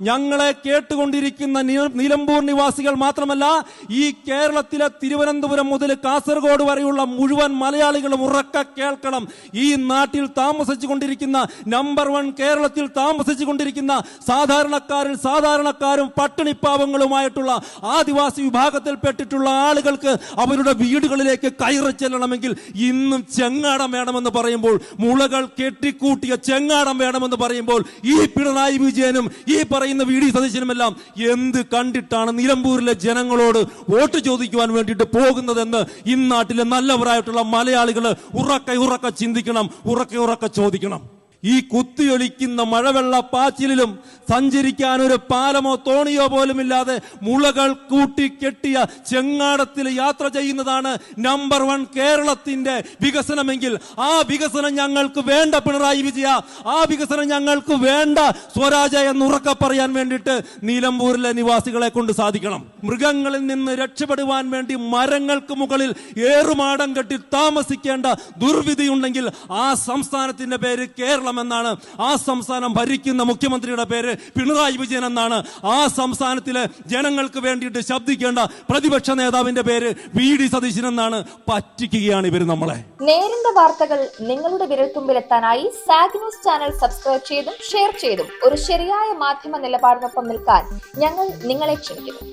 ഞങ്ങളെ കേട്ടുകൊണ്ടിരിക്കുന്ന നിലമ്പൂർ നിവാസികൾ മാത്രമല്ല ഈ കേരളത്തിലെ തിരുവനന്തപുരം മുതൽ കാസർഗോഡ് വരെയുള്ള മുഴുവൻ മലയാളികളും ഉറക്ക കേൾക്കണം. ഈ നാട്ടിൽ താമസിച്ചു കൊണ്ടിരിക്കുന്ന നമ്പർ വൺ കേരളത്തിൽ താമസിച്ചു കൊണ്ടിരിക്കുന്ന സാധാരണക്കാരിൽ സാധാരണക്കാരും പട്ടിണിപ്പാവങ്ങളുമായിട്ടുള്ള ആദിവാസി വിഭാഗത്തിൽപ്പെട്ടിട്ടുള്ള ആളുകൾക്ക് അവരുടെ വീടുകളിലേക്ക് കയറി ചെല്ലണമെങ്കിൽ ഇന്നും ചെങ്ങാടം വേണമെന്ന് പറയുമ്പോൾ മുളകൾ കെട്ടിക്കൂട്ടിയ ചെങ്ങാടം വേണമെന്ന് പറയുമ്പോൾ ഈ പിണറായി വിജയനും ഈ പറയുന്ന വി ഡി സതീശനുമെല്ലാം എന്ത് കണ്ടിട്ടാണ് നിലമ്പൂരിലെ ജനങ്ങളോട് വോട്ട് ചോദിക്കുവാൻ വേണ്ടിയിട്ട് പോകുന്നതെന്ന് ഇന്നാട്ടിലെ നല്ലവരായിട്ടുള്ള മലയാളികൾ ഉറക്ക ഉറക്ക ചിന്തിക്കണം ഉറക്ക ഉറക്ക ചോദിക്കണം. ഈ കുത്തിയൊലിക്കുന്ന മഴവെള്ള പാച്ചിലും സഞ്ചരിക്കാൻ ഒരു പാലമോ തോണിയോ പോലുമില്ലാതെ മുളകൾ കൂട്ടിക്കെട്ടിയ ചെങ്ങാടത്തിൽ യാത്ര ചെയ്യുന്നതാണ് നമ്പർ വൺ കേരളത്തിന്റെ വികസനമെങ്കിൽ. ആ വികസനം ഞങ്ങൾക്ക് വേണ്ട പിണറായി വിജയ ആ വികസനം ഞങ്ങൾക്ക് വേണ്ട സ്വരാജ എന്ന് ഉറക്കെ പറയാൻ വേണ്ടിയിട്ട് നീലമ്പൂരിലെ നിവാസികളെ കൊണ്ട് സാധിക്കണം. മൃഗങ്ങളിൽ നിന്ന് രക്ഷപ്പെടുവാൻ വേണ്ടി മരങ്ങൾക്ക് മുകളിൽ ഏറുമാടം കെട്ടി താമസിക്കേണ്ട ദുർവിധിയുണ്ടെങ്കിൽ ആ സംസ്ഥാനത്തിന്റെ പേര് കേരളം എന്നാണ് ആ സംസ്ഥാനം ഭരിക്കുന്ന മുഖ്യമന്ത്രിയുടെ പേര് പിണറായി വിജയൻ എന്നാണ്. ആ സംസ്ഥാനത്തിലെ ജനങ്ങൾക്ക് വേണ്ടിയിട്ട് ശബ്ദിക്കേണ്ട പ്രതിപക്ഷ നേതാവിന്റെ പേര് വി ഡി സതീശൻ എന്നാണ്. പറ്റിക്കുകയാണ് ഇവർ നമ്മളെ. നേരിന്റെ വാർത്തകൾ നിങ്ങളുടെ വിരൽത്തുമ്പിലെത്താനായി സാഗ് ന്യൂസ് ചാനൽ സബ്സ്ക്രൈബ് ചെയ്തും ഷെയർ ചെയ്തും ഒരു ശരിയായ മാധ്യമ നിലപാടിനൊപ്പം നിൽക്കാൻ ഞങ്ങൾ നിങ്ങളെ ക്ഷണിക്കുന്നു.